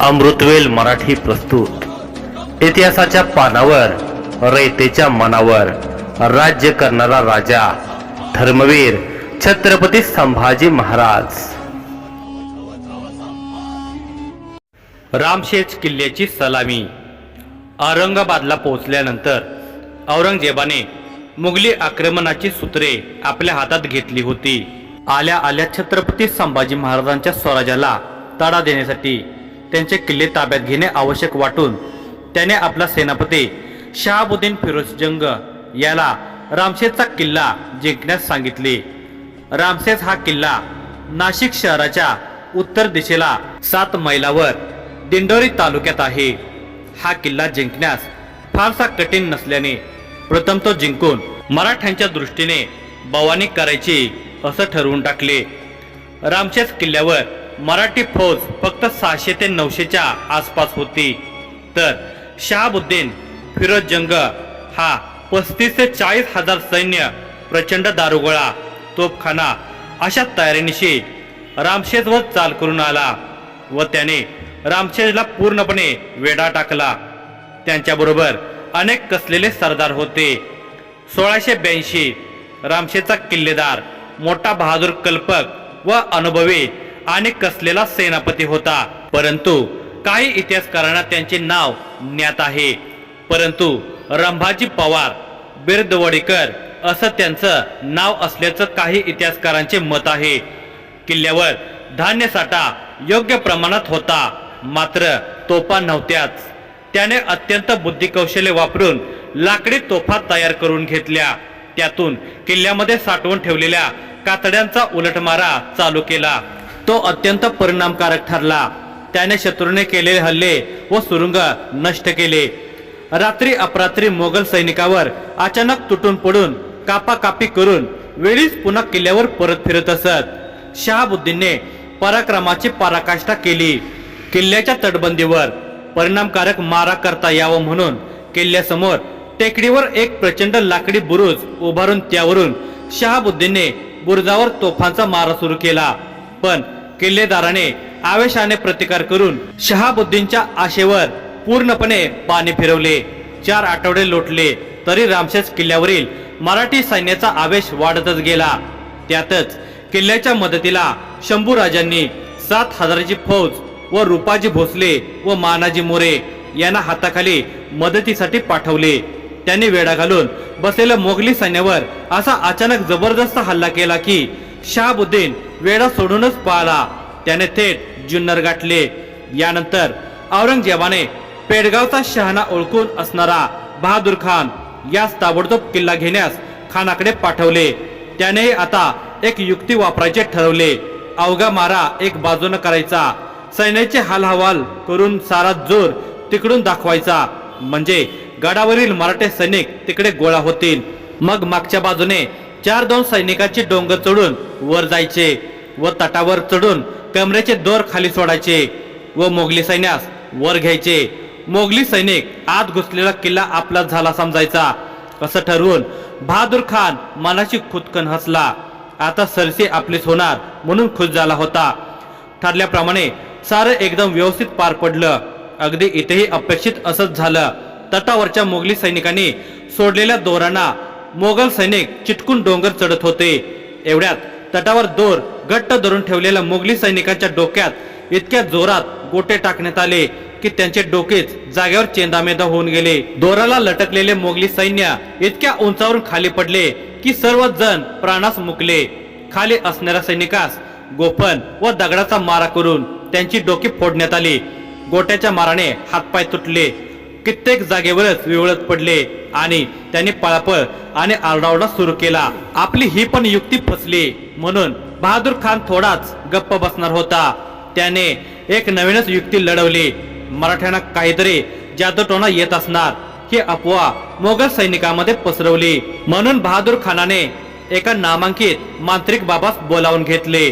अमृतवेल मराठी प्रस्तुत. इतिहासाच्या पानावर रयतेच्या मनावर राज्य करणारा राजा धर्मवीर छत्रपती संभाजी महाराज. रामशेज किल्ल्याची सलामी. औरंगाबादला पोहोचल्यानंतर औरंगजेबाने मुघली आक्रमणाची सूत्रे आपल्या हातात घेतली होती. आल्या आल्या छत्रपती संभाजी महाराजांच्या स्वराज्याला तडा देण्यासाठी त्यांचे किल्ले ताब्यात घेणे आवश्यक वाटून त्याने आपला सेनापती शहाबुद्दीन फिरोज जंग याला रामशेजचा किल्ला जिंकण्यास सांगितले. रामशेज हा किल्ला नाशिक शहराच्या उत्तर दिशेला सात मैलावर दिंडोरी तालुक्यात आहे. हा किल्ला जिंकण्यास फारसा कठीण नसल्याने प्रथम तो जिंकून मराठ्यांच्या दृष्टीने बवानी करायची असं ठरवून टाकले. रामशेज किल्ल्यावर मराठी फौज फक्त सहाशे ते नऊशेच्या आसपास होती. तर शहाबुद्दीन फिरोज जंग हा पस्तीस ते चाळीस हजार सैन्य प्रचंड दारुगोळा तोफखाना अशा तयारीनिशी रामशेजवर चाल करून आला व त्याने रामशेजला पूर्णपणे वेढा टाकला. त्यांच्याबरोबर अनेक कसलेले सरदार होते. सोळाशे ब्याऐंशी रामशेजचा किल्लेदार मोठा बहादूर कल्पक व अनुभवी आणि कसलेला सेनापती होता. परंतु काही इतिहासकारांना त्यांचे नाव ज्ञात आहे. परंतु रंभाजी पवार बिरदवडेकर असं त्यांचं नाव असल्याचं काही इतिहासकारांचे मत आहे. किल्ल्यावर धान्य साठा योग्य प्रमाणात होता मात्र तोफा नव्हत्याच. त्याने अत्यंत बुद्धिकौशल्य वापरून लाकडी तोफा तयार करून घेतल्या. त्यातून किल्ल्यामध्ये साठवून ठेवलेल्या कातड्यांचा उलटमारा चालू केला. तो अत्यंत परिणामकारक ठरला. त्याने शत्रूने केलेले हल्ले व सुरुंग नष्ट केले. रात्री अपरात्री मोगल सैनिकावर अचानक तुटून पडून कापाकापी करून वेळीच पुन्हा किल्ल्यावर परत फिरत असत. शहाबुद्दीनने पराक्रमाची पराकाष्ठा केली. किल्ल्याच्या तटबंदीवर परिणामकारक मारा करता यावं म्हणून किल्ल्यासमोर टेकडीवर एक प्रचंड लाकडी बुरुज उभारून त्यावरून शहाबुद्दीनने बुरुजावर तोफांचा मारा सुरू केला. पण किल्लेदाराने आवेशाने प्रतिकार करून शहाबुद्दीनच्या आशेवर पूर्णपणे पाणी फिरवले. चार आठवडे लोटले तरी रामशेज किल्ल्यावरील मराठी सैन्याचा आवेश वाढतच गेला. त्यातच किल्ल्याच्या मदतीला शंभूराजांनी सात हजाराची फौज व रुपाजी भोसले व मानाजी मोरे यांना हाताखाली मदतीसाठी पाठवले. त्यांनी वेढा घालून बसलेल्या मोगली सैन्यावर असा अचानक जबरदस्त हल्ला केला की शहाबुद्दीन वेढा सोडूनच पाहला. त्याने थेट जुन्नर गाठले. यानंतर औरंगजेबाने पेडगावचा शहाणा ओळखून असणारा बहादूर खान यास ताबडतोब किल्ला घेण्यास खानाकडे पाठवले. त्याने आता एक युक्ती वापरायचे ठरवले. अवघा मारा एक बाजूनं करायचा. सैन्याचे हालहवाल करून सारा जोर तिकडून दाखवायचा. म्हणजे गडावरील मराठे सैनिक तिकडे गोळा होतील. मग मागच्या बाजूने चार दोन सैनिकांचे डोंगर चढून वर जायचे व तटावर चढून कमरेचे दोर खाली सोडायचे व मोगली सैन्यास वर घ्यायचे. मोगली सैनिक आत घुसलेला किल्ला आपलाच झाला समजायचा. असं ठरवून बहादूर खान मनाशी खुदकन हसला. आता सरसी आपलीच होणार म्हणून खुश झाला होता. ठरल्याप्रमाणे सारं एकदम व्यवस्थित पार पडलं. अगदी इथेही अपेक्षित असंच झालं. तटावरच्या मोगली सैनिकांनी सोडलेल्या दोरांना मोगल सैनिक चिटकून डोंगर चढत होते. एवढ्यात तटावर दोर घट्ट धरून ठेवलेल्या मोगली सैनिकांच्या डोक्यात इतक्या जोरात गोटे टाकण्यात आले की त्यांचे डोकेच जागेवर चेंदामेदा होऊन गेले. दोराला लटकलेले मोगली सैन्य इतक्या उंचावरून खाली पडले की सर्व जण प्राणास मुकले. खाली असणाऱ्या सैनिकास गोफन व दगडाचा मारा करून त्यांची डोकी फोडण्यात आली. गोट्याच्या माराने हातपाय तुटले. कित्येक जागेवरच विवळत पडले आणि त्यांनी पळापळ आणि आरडाओरडा सुरू केला. आपली ही पण युक्ती फसली. म्हणून बहादूर खान थोडाच गप्प बसणार होता. त्याने एक नवीनच युक्ती लढवली. मराठ्यांना काहीतरी जादूटोणा येत असणार. ही अफवा मोगल सैनिकांमध्ये पसरवली. म्हणून बहादूर खानाने एका नामांकित मांत्रिक बाबास बोलावून घेतले.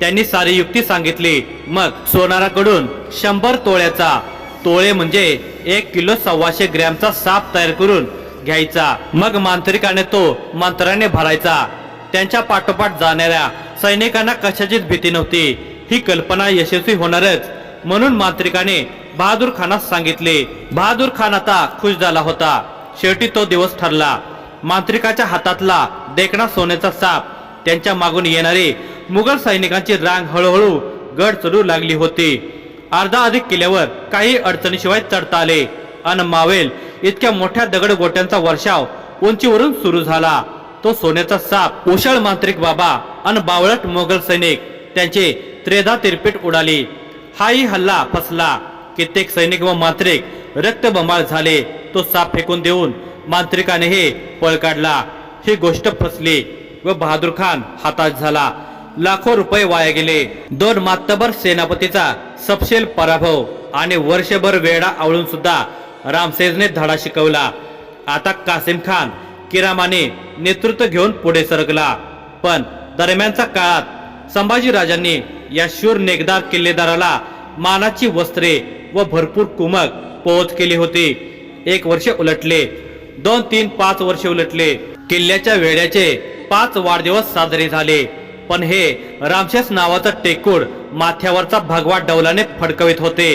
त्यांनी सारी युक्ती सांगितली. मग सोनाराकडून शंभर तोळ्याचा. तोळे म्हणजे एक किलो सव्वाशे ग्रॅमचा साप तयार करून घ्यायचा. मग मांत्रिकाने तो मंत्राने भरायचा. त्यांच्या पाठोपाठ जाणाऱ्या सैनिकांना कशाचीच भीती नव्हती. ही कल्पना यशस्वी होणारच. म्हणून मांत्रिकाने बहादूर खानास सांगितले बहादूर खान आता खुश झाला होता. शेवटी तो दिवस ठरला. मांत्रिकाच्या हातातला देखणा सोन्याचा साप त्यांच्या मागून येणारे मुघल सैनिकांची रांग हळूहळू गड चढू लागली होती. अर्धा अधिक केल्यावर काही अडचणीशिवाय चढता आले. अन मावेल इतक्या मोठ्या दगड गोट्यांचा वर्षाव उंचीवरून सुरू झाला. तो सोन्याचा साप उषळ मांत्रिक बाबा अन बावळट मोगल सैनिक त्यांचे त्रेधा तिरपीट उडाली. हाही हल्ला फसला. कित्येक सैनिक व मांत्रिक रक्तबंबाळ झाले. तो साप फेकून देऊन मांत्रिकाने हे पळ काढला. ही गोष्ट फसली व बहादूर खान हाताश झाला. लाखो रुपये वाया गेले. दोन मातबर सेनापतीचा सपशेल पराभव आणि वर्षभर वेळा आवळून सुद्धा रामसेजने धडा शिकवला. आता कासिम खान किरामाने नेतृत्व घेऊन पुढे सरकला. पण दरम्यानच्या काळात संभाजीराजांनी या शूर नेगदार किल्लेदाराला मानाची वस्त्रे व भरपूर कुमक पोहोच केली होती. एक वर्ष उलटले दोन तीन पाच वर्ष उलटले. किल्ल्याच्या वेड्याचे पाच वाढदिवस साजरे झाले. पण हे रामशेस नावाचा टेकूड माथ्यावरचा भगवा डौलाने फडकवित होते.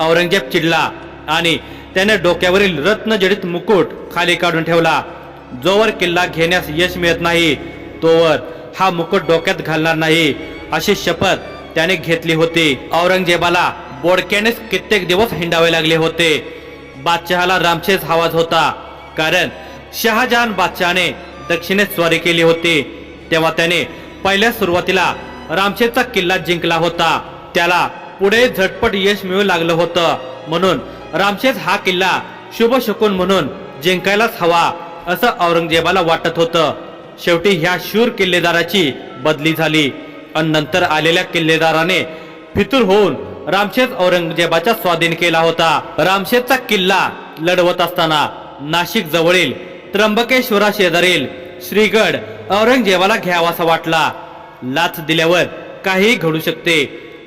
औरंगजेब चिडला आणि त्याने डोक्यावरील रत्नजडित मुकुट खाली काढून ठेवला. जोवर किल्ला घेण्यास यश मिळत नाही तोवर हा मुकुट डोक्यात घालणार नाही अशी शपथ त्याने घेतली होती. औरंगजेबाला बोडक्यानेच कित्येक दिवस हिंडावे लागले होते. बादशहाला रामशेस हवाच होता कारण शहाजहान बादशहाने दक्षिणेत स्वारी केली होती. तेव्हा त्याने पहिल्या सुरुवातीला रामशेरचा किल्ला जिंकला होता. त्याला पुढे झटपट यश मिळू लागलं होतं. म्हणून रामशेज हा किल्ला शुभ शकून म्हणून जिंकायलाच हवा असं औरंगजेबाला वाटत होतं. शेवटी ह्या शूर किल्लेदाराची बदली झाली आणि नंतर आलेल्या किल्लेदाराने फितूर होऊन रामशेज औरंगजेबाचा स्वाधीन केला होता. रामशेजचा किल्ला लढवत असताना नाशिक जवळील त्र्यंबकेश्वरा शेजारील श्रीगड औरंगजेबाला घ्यावासा वाटला. लाच दिल्यावर काही घडू शकते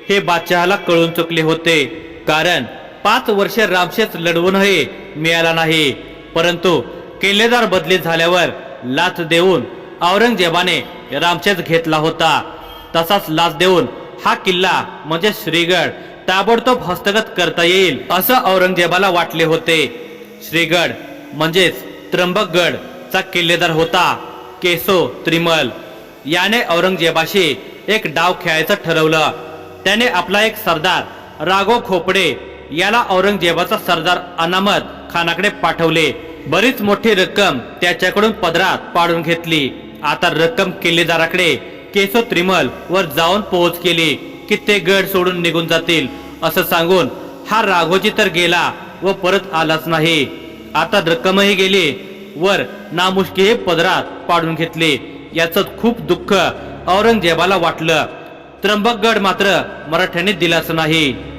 हे बादशहाला कळून चुकले होते. कारण पाच वर्ष रामशेज लढवूनही मिळाला नाही. परंतु किल्लेदार बदली झाल्यावर लाच देऊन औरंगजेबाने रामशेज घेतला होता. तसाच लाच देऊन हा किल्ला म्हणजे श्रीगड ताबडतोब हस्तगत करता येईल असं औरंगजेबाला वाटले होते. श्रीगड म्हणजेच त्र्यंबकगड चा किल्लेदार होता. केसो त्रिमल याने औरंगजेबाशी एक डाव खेळायचं ठरवलं. त्याने आपला एक सरदार राघो खोपडे याला औरंगजेबाचा सरदार अनामत खानाकडे पाठवले. बरीच मोठी रक्कम त्याच्याकडून पदरात पाडून घेतली. आता रक्कम किल्लेदाराकडे केसो त्रिमल वर जाऊन पोहोच केली की ते गड सोडून निघून जातील असं सांगून हा राघोजी तर गेला व परत आलाच नाही. आता रक्कमही गेली वर नामुष्की पदरात पाडून घेतले. याचं खूप दुःख औरंगजेबाला वाटलं. त्र्यंबकगड मात्र मराठ्यांनी दिलाच नाही.